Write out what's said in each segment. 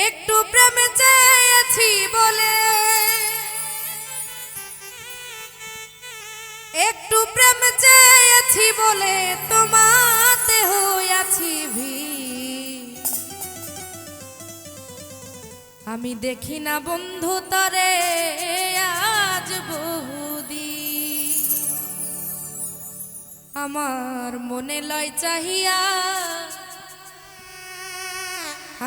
একটু প্রেমে চেয়েছি বলে। একটু প্রেম চেয়েছি বলে তোমাতে হইয়াছি ভি আমি দেখি না বন্ধু তরে, আজ বহুদি আমার মনে লয় চাহিয়া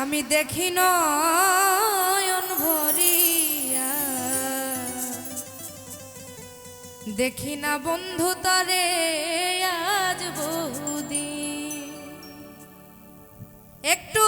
আমি দেখি নয়ন ভরিয়া। দেখি না বন্ধু তারে আজ বহুদি একটু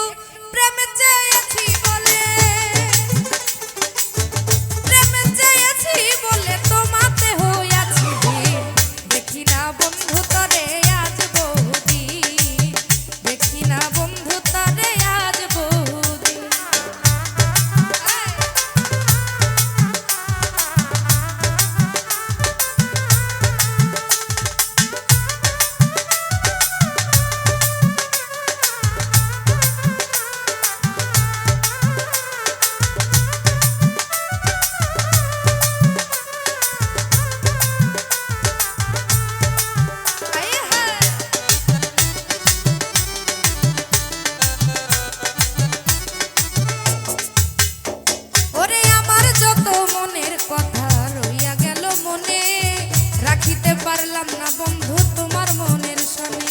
পারলাম না বন্ধু তোমার মনের শনে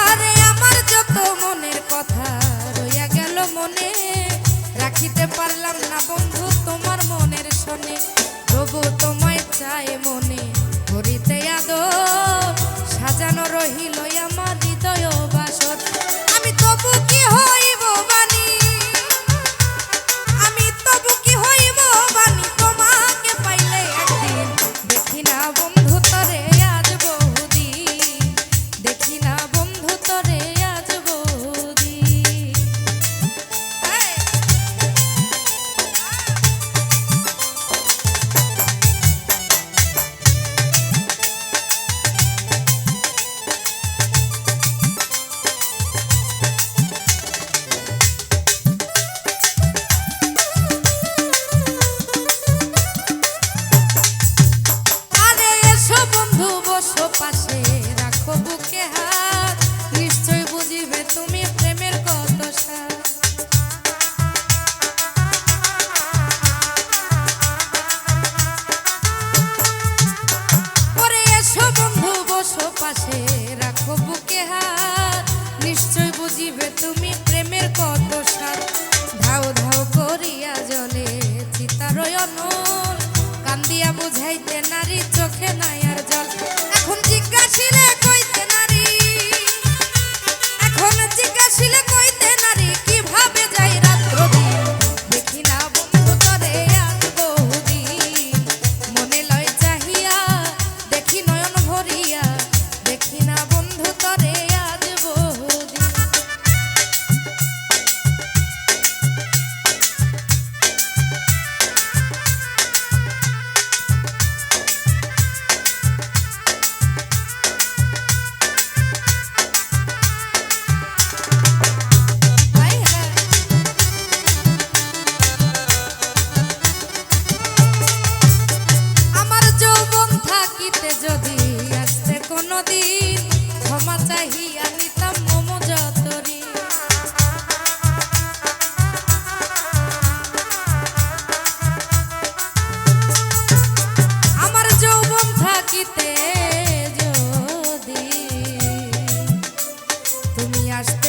আরে আমার যত মনের কথা রইয়া গেল মনে, রাখিতে পারলাম না বন্ধু তোমার মনের শনে তবু তোমায় চায় মনে, করিতে আদর, সাজানো রহিল দেখি তুমি প্রেমের কত সাত ধাও ধাও করিয়া জলে চিতারয় অনল। কান্দিয়া বুঝাইতে নারী চোখে নাই আর জল। হাতে যদি আসতে কোনো দিন ক্ষমা চাহিয়া নিতাম মম যতরি আমার যৌবন থাকিতে যদি তুমি আসতে